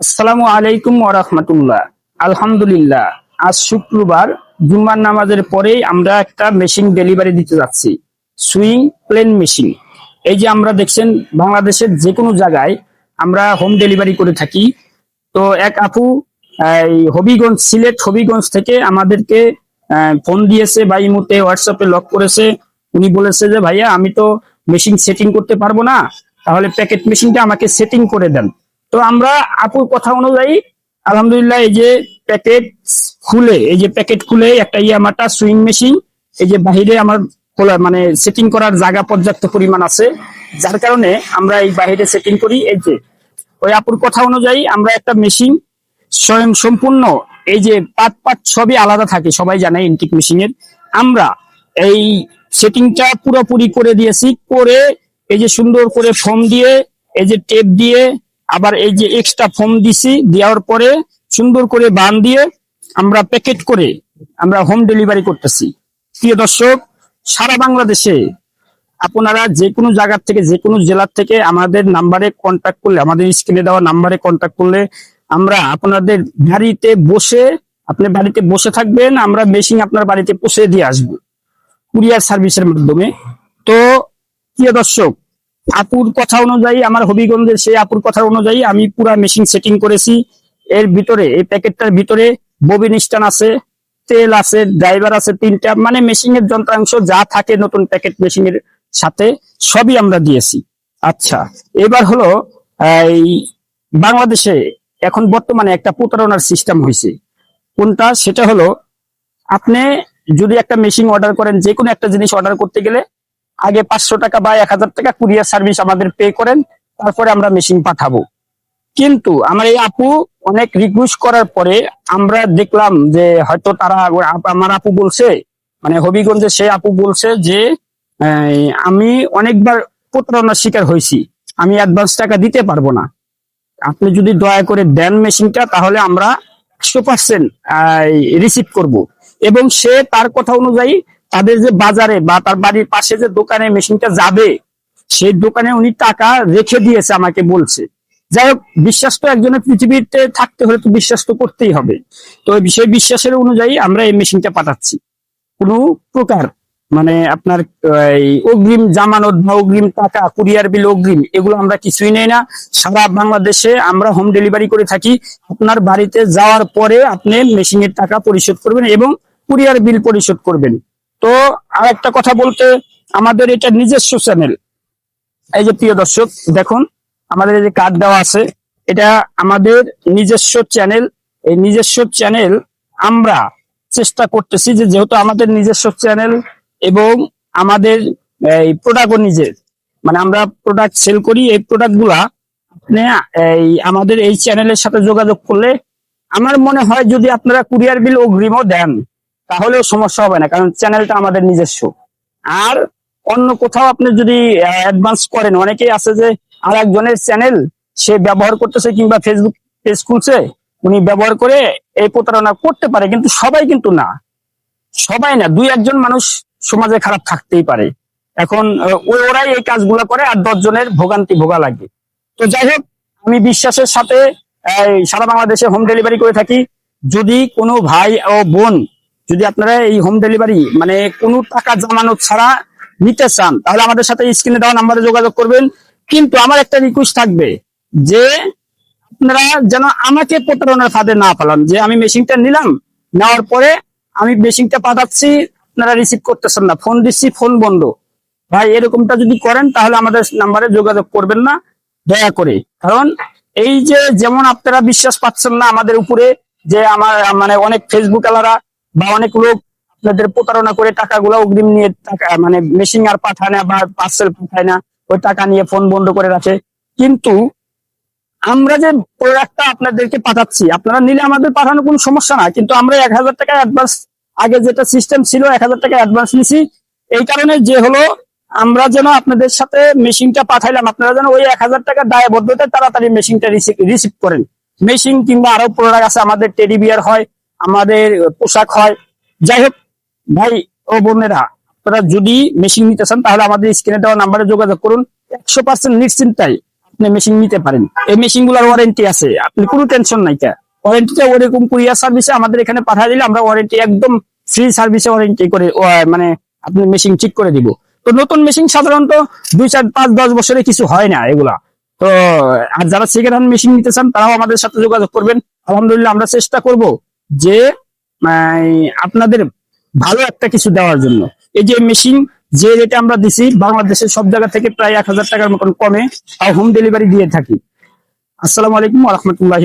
আসসালামু আলাইকুম ওরহমতুল্লাহ আলহামদুলিল্লাহ, আজ শুক্রবার, জুম্মার নামাজের পরেই আমরা একটা মেশিন ডেলিভারি দিতে যাচ্ছি। সুইং প্লেন মেশিন এই যে আমরা দেখছেন, বাংলাদেশের যে কোনো জায়গায় আমরা হোম ডেলিভারি করে থাকি। তো এক আপু হবিগঞ্জ, সিলেট হবিগঞ্জ থেকে আমাদেরকে ফোন দিয়েছে, বা ইমুতে হোয়াটসঅ্যাপে লক করেছে। উনি বলেছে যে, ভাইয়া, আমি তো মেশিন সেটিং করতে পারব না। তাহলে প্যাকেট মেশিনটা আমাকে সেটিং করে দেন। তো আমরা আপুর কথা অনুযায়ী, আলহামদুলিল্লাহ এই যে প্যাকেট খুলে, এই যে প্যাকেট খুলে একটা ইয়ামাটা সুইং মেশিন এই যে বাহিরে আমার খোলা মানে সেটিং করার জায়গা পর্যাপ্ত পরিমাণ আছে। যার কারণে আমরা এই বাহিরে সেটিং করি, এই যে ওই আপুর কথা অনুযায়ী আমরা একটা মেশিন স্বয়ং সম্পূর্ণ, এই যে পার্ট পার্ট সবই আলাদা থাকে, সবাই জানে ইন্টিক মেশিনের আমরা এই সেটিংটা পুরোপুরি করে দিয়েছি, করে এই যে সুন্দর করে ফোম দিয়ে, এই যে টেপ দিয়ে আবার এই যে এক্সট্রা ফোম দিছি, দেওয়ার পরে সুন্দর করে বান দিয়ে আমরা প্যাকেট করে আমরা হোম ডেলিভারি করতেছি। প্রিয় দর্শক, সারা বাংলাদেশে আপনারা যে কোনো জায়গার থেকে যে কোনো জেলার থেকে আমাদের নাম্বারে কন্ট্যাক্ট করলে, আমাদের স্ক্রিনে দেওয়া নাম্বারে কন্ট্যাক্ট করলে আমরা আপনাদের বাড়িতে বসে আপনি বাড়িতে বসে থাকবেন, আমরা মেশিন আপনার বাড়িতে পৌঁছে দিয়ে আসব। কুরিয়ার সার্ভিসের মাধ্যমে। তো, প্রিয় দর্শক আপুর কথা অনুযায়ী, আমার হবিগঞ্জের সেই আপুর কথা অনুযায়ী আমি পুরা মেশিন সেটিং করেছি। এর ভিতরে, এই প্যাকেটটার ভিতরে ববিন স্ট্যান্ড আছে, তেল আছে ড্রাইভার আছে তিনটা মানে মেশিনের যন্ত্রাংশ যা থাকে নতুন প্যাকেট মেশিনের সাথে, সবই আমরা দিয়েছি। আচ্ছা এবার হলো, এই বাংলাদেশে এখন বর্তমানে একটা প্রতারণার সিস্টেম হয়েছে কোনটা? সেটা হলো, আপনি যদি একটা মেশিন অর্ডার করেন যে কোনো একটা জিনিস অর্ডার করতে গেলে আগে পাঁচশো টাকা বা এক হাজার টাকা কুরিয়ার সার্ভিস আমাদের পে করেন, তারপরে আমরা মেশিন পাঠাবো। কিন্তু আমার এই আপু অনেক রিকোয়েস্ট করার পরে আমরা দেখলাম যে হয়তো তারা আমার আপু বলছে মানে হবিগঞ্জে সে আপু বলছে যে আমি অনেকবার প্রতারণার শিকার হয়েছি, আমি অ্যাডভান্স টাকা দিতে পারব না। আপনি যদি দয়া করে দেন মেশিনটা তাহলে আমরা একশো পার্সেন্ট রিসিভ করব। এবং সে তার কথা অনুযায়ী তাদের যে বাজারে বা তার বাড়ির পাশে যে দোকানে মেশিনটা যাবে, সেই দোকানে উনি টাকা রেখে দিয়েছে আমাকে বলছে। যাই হোক, বিশ্বাস তো একজনের পৃথিবীতে থাকতে হলে তো বিশ্বাস তো করতেই হবে। তো সেই বিশ্বাসের অনুযায়ী আমরা এই মেশিনটা পাঠাচ্ছি। কোনো প্রকার মানে আপনার অগ্রিম জামানত বা অগ্রিম টাকা, কুরিয়ার বিল অগ্রিম, এগুলো আমরা কিছুই নেই না। সারা বাংলাদেশে আমরা হোম ডেলিভারি করে থাকি। আপনার বাড়িতে যাওয়ার পরে আপনি মেশিনের টাকা পরিশোধ করবেন এবং কুরিয়ার বিল পরিশোধ করবেন। তো আর একটা কথা বলতে, আমাদের এটা নিজস্ব চ্যানেল এই যে প্রিয় দর্শক, দেখুন, আমাদের যে কার্ড দেওয়া আছে, এটা আমাদের নিজস্ব চ্যানেল এই নিজস্ব চ্যানেল আমরা চেষ্টা করতেছি যে যেহেতু আমাদের নিজস্ব চ্যানেল এবং আমাদের, এই প্রোডাক্টও নিজের মানে আমরা প্রোডাক্ট সেল করি, এই প্রোডাক্টগুলা এই আমাদের এই চ্যানেলের সাথে যোগাযোগ করলে আমার মনে হয় যদি আপনারা কুরিয়ার বিল অগ্রিমও দেন তাহলেও সমস্যা হবে না, কারণ চ্যানেলটা আমাদের নিজস্ব। আর অন্য কোথাও আপনি যদি অ্যাডভান্স করেন, অনেকেই আছে যে আর একজনের চ্যানেল সে ব্যবহার করতেছে কিংবা ফেসবুক পেজ খুলছে, উনি ব্যবহার করে এই প্রতারণা করতে পারে, কিন্তু সবাই কিন্তু না। সবাই না, দুই একজন মানুষ সমাজে খারাপ থাকতেই পারে। এখন ওরাই এই কাজগুলা করে আর দশ জনের ভোগান্তি ভোগা লাগে। তো যাই হোক, আমি বিশ্বাসের সাথে সারা বাংলাদেশে হোম ডেলিভারি করে থাকি। যদি কোনো ভাই ও বোন যদি আপনারা এই হোম ডেলিভারি মানে কোনো টাকা জামানত ছাড়া নিতে চান, তাহলে আমাদের সাথে স্ক্রিনে দেওয়া নাম্বারে যোগাযোগ করবেন। কিন্তু আমার একটা রিকোয়েস্ট থাকবে যে আপনারা যেন আমাকে প্রতারণার ফাঁদে না পালান যে আমি মেশিনটা নিলাম, নেওয়ার পরে আমি মেশিনটা পাঠাচ্ছি, আপনারা রিসিভ করতেছেন না ফোন দিচ্ছি ফোন বন্ধ। ভাই, এরকমটা যদি করেন, তাহলে আমাদের নাম্বারে যোগাযোগ করবেন না, দয়া করে। কারণ এই যে যেমন আপনারা বিশ্বাস পাচ্ছেন না আমাদের উপরে, যে আমার মানে অনেক ফেসবুক আলারা বা অনেক লোক আপনাদের প্রতারণা করে টাকাগুলো অগ্রিম নিয়ে টাকা মানে মেশিন আর পাঠায় না বা পার্সেল পাঠায় না, ওই টাকা নিয়ে ফোন বন্ধ করে রাখে। কিন্তু আমরা যে প্রোডাক্টটা আপনাদেরকে পাঠাচ্ছি, আপনারা নিলে আমাদের পাঠানো কোনো সমস্যা না, কিন্তু আমরা এক হাজার টাকা অ্যাডভান্স আগে যেটা সিস্টেম ছিল এক হাজার টাকা অ্যাডভান্স নিছি, এই কারণে যে হলো আমরা যেন আপনাদের সাথে মেশিনটা পাঠাইলাম, আপনারা যেন ওই এক হাজার টাকা দায়বদ্ধতা তাড়াতাড়ি মেশিনটা রিসিভ করেন। মেশিন কিংবা আরও প্রোডাক্ট আছে, আমাদের টেডি বিয়ার হয় আমাদের পোশাক হয়। যাই হোক, ভাই ও বোনেরা, আপনারা যদি মেশিন নিতে চান, তাহলে আমাদের স্ক্রিনে দেওয়া নাম্বারে যোগাযোগ করুন। একশো পার্সেন্ট নিশ্চিন্তায় আপনি মেশিন নিতে পারেন। এই মেশিনগুলার ওয়ারেন্টি আছে। আপনি কোনো টেনশন নাই ওয়ারেন্টিটা ওরকম কুরিয়ার সার্ভিসে আমাদের এখানে পাঠিয়ে দিলে আমরা ওয়ারেন্টি একদম ফ্রি সার্ভিসে ওয়ারেন্টি করে মানে আপনি মেশিন ঠিক করে দিব। তো নতুন মেশিন সাধারণত দুই, চার, পাঁচ, দশ বছরে কিছু হয় না এগুলা। তো, আর যারা সেকেন্ড হ্যান্ড মেশিন নিতে চান, তারাও আমাদের সাথে যোগাযোগ করবেন। আলহামদুলিল্লাহ আমরা চেষ্টা করব। যে আপনাদের ভালো একটা কিছু দেওয়ার জন্য। এই যে মেশিন যে রেটে আমরা দিছি, বাংলাদেশের সব জায়গা থেকে প্রায় এক হাজার টাকার মতন কমে হোম ডেলিভারি দিয়ে থাকি। আসসালামু আলাইকুম রহমতুল্লাহ